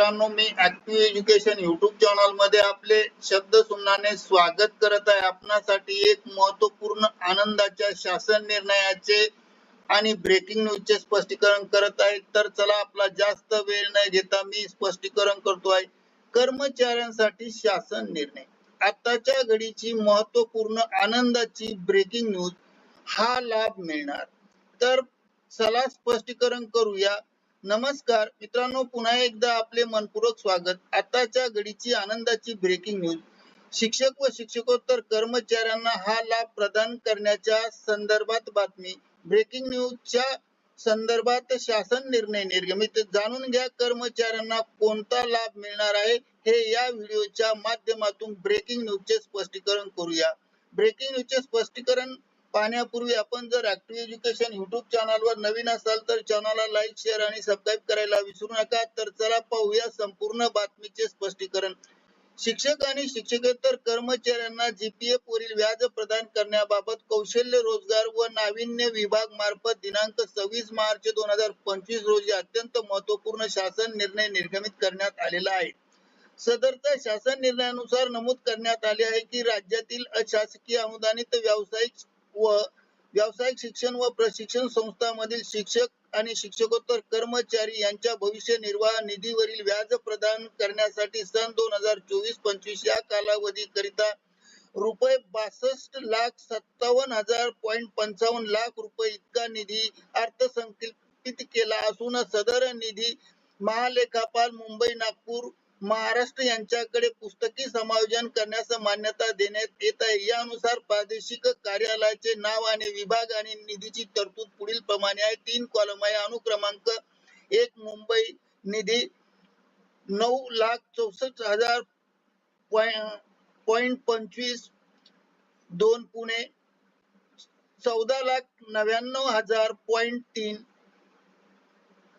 मित्रांनो मी active education YouTube चॅनलमध्ये आपले शब्द सुमनाने स्वागत करत आहे. आपणासाठी एक महत्त्वपूर्ण आनंदाच्या शासन निर्णयाचे आणि ब्रेकिंग न्यूजचे स्पष्टीकरण करत आहे. तर चला आपला जास्त वेळ न घेता मी स्पष्टीकरण करतो आहे. कर्मचाऱ्यांसाठी शासन निर्णय. आताच्या घडीची महत्त्वपूर्ण आनंदाची ब्रेकिंग न्यूज हा लाभ मिळणार. तर चला स्पष्टीकरण करूया. नमस्कार. मित्रांनो पुन्हा एकदा आपले मनपूर्वक स्वागत. आताच्या घडीची आनंदाची ब्रेकिंग न्यूज शिक्षक व शिक्षकोत्तर कर्मचाऱ्यांना हा लाभ प्रदान करण्याच्या संदर्भात बातमी. ब्रेकिंग न्यूजच्या संदर्भात शासन निर्णय निर्गमित. जाणून घ्या कर्मचाऱ्यांना कोणता लाभ मिळणार आहे हे या व्हिडिओच्या माध्यमातून ब्रेकिंग न्यूजचे स्पष्टीकरण करूया. ब्रेकिंग न्यूजचे स्पष्टीकरण पाहण्यापूर्वी आपण जर ऍक्टिव्ह एज्युकेशन युट्यूब चॅनलवर नवीन असाल तर चॅनलला लाईक शेअर आणि सबस्क्राईब करायला विसरू नका. तर चला पाहूया संपूर्ण बातमीचे स्पष्टीकरण. शिक्षक आणि शिक्षकेतर कर्मचाऱ्यांना जीपीएफ वरील व्याज प्रदान करण्याबाबत कौशल्य रोजगार व नाविन्य विभाग मार्फत दिनांक सव्वीस मार्च दोन हजार पंचवीस रोजी अत्यंत महत्त्वपूर्ण शासन निर्णय निर्गमित करण्यात आलेला आहे. सदरच्या शासन निर्णयानुसार नमूद करण्यात आले आहे की राज्यातील अशासकीय अनुदानित व्यावसायिक व व्यावसायिक शिक्षण व प्रशिक्षण संस्थांमधील शिक्षक आणि शिक्षकोत्तर कर्मचारी यांच्या भविष्य निर्वाह निधीवरील व्याज प्रदान करण्यासाठी सन दोन हजार चोवीस पंचवीस या कालावधी करिता रुपये बासष्ट लाख सत्तावन्न हजार पॉईंट पंचावन्न लाख रुपये इतका निधी अर्थसंकल्पित केला असून सदर निधी महालेखापाल मुंबई नागपूर महाराष्ट्र यांच्याकडे पुस्तकी समायोजन करण्यास मान्यता देण्यात येत आहे. यानुसार प्रादेशिक कार्यालयाचे नाव आणि विभाग आणि निधीची तरतूद पुढील प्रमाणे आहे. तीन कॉलम आहे. अनुक्रमांक एक मुंबई निधी नऊ लाख चौसष्ट हजार पॉइंट पंचवीस दोन पुणे चौदा लाख नव्याण्णव हजार पॉइंट तीन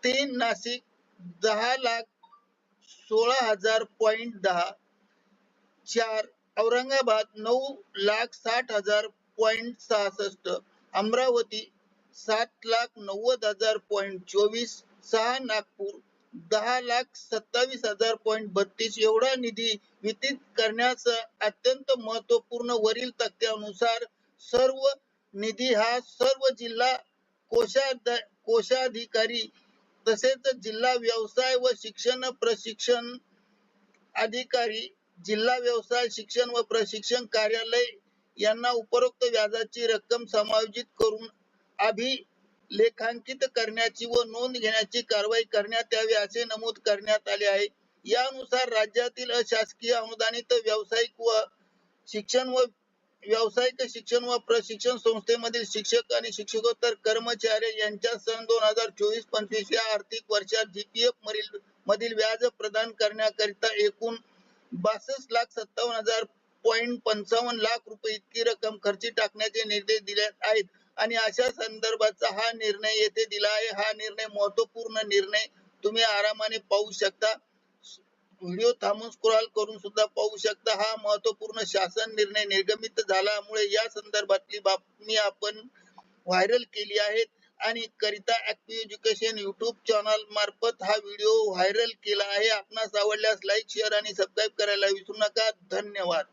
तीन नाशिक दहा लाख सोळा हजार पॉईंट दहा चार औरंगाबाद नऊ लाख साठ हजार पॉईंट सहासष्ट अमरावती सात लाख नव्वद हजार पॉईंट चोवीस सहा नागपूर दहा लाख सत्तावीस हजार पॉईंट बत्तीस. एवढा निधी वितरित करण्याचा अत्यंत महत्त्वपूर्ण वरील तक्त्यानुसार सर्व निधी हा सर्व जिल्हा कोषाध कोषाधिकारी तसेच जिल्हा व्यवसाय व शिक्षण प्रशिक्षण अधिकारी जिल्हा व्यवसाय शिक्षण व प्रशिक्षण कार्यालय यांना उपरोक्त व्याजाची रक्कम समायोजित करून अभिलेखांकित करण्याची व नोंद घेण्याची कारवाई करण्यात यावी असे नमूद करण्यात आले आहे. यानुसार राज्यातील अशासकीय अनुदानित व्यावसायिक व शिक्षण व व्यावसायिक शिक्षण व प्रशिक्षण संस्थेमधील शिक्षक आणि शिक्षकोत्तर कर्मचारी यांच्या सन दोन हजार चोवीस पंचवीस या आर्थिक वर्षात जीपीएफ मधील मधील व्याज प्रदान करण्याकरिता एकूण बासष्ट लाख सत्तावन्न हजार पॉईंट पंचावन्न लाख रुपये इतकी रक्कम खर्ची टाकण्याचे निर्देश दिले आहेत. आणि अशा संदर्भाचा हा निर्णय येथे दिला आहे. हा निर्णय महत्त्वपूर्ण निर्णय तुम्ही आरामाने पाहू शकता. व्हिडिओ थांबून स्क्रॉल करून सुद्धा पाहू शकता. हा महत्त्वपूर्ण शासन निर्णय निर्गमित झाल्यामुळे या संदर्भातली बातमी आपण व्हायरल केली आहे. आणि करिता ऍक्टिव्ह एज्युकेशन युट्यूब चॅनल मार्फत हा व्हिडिओ व्हायरल केला आहे. आपणास आवडल्यास लाईक शेअर आणि सबस्क्राईब करायला विसरू नका. धन्यवाद.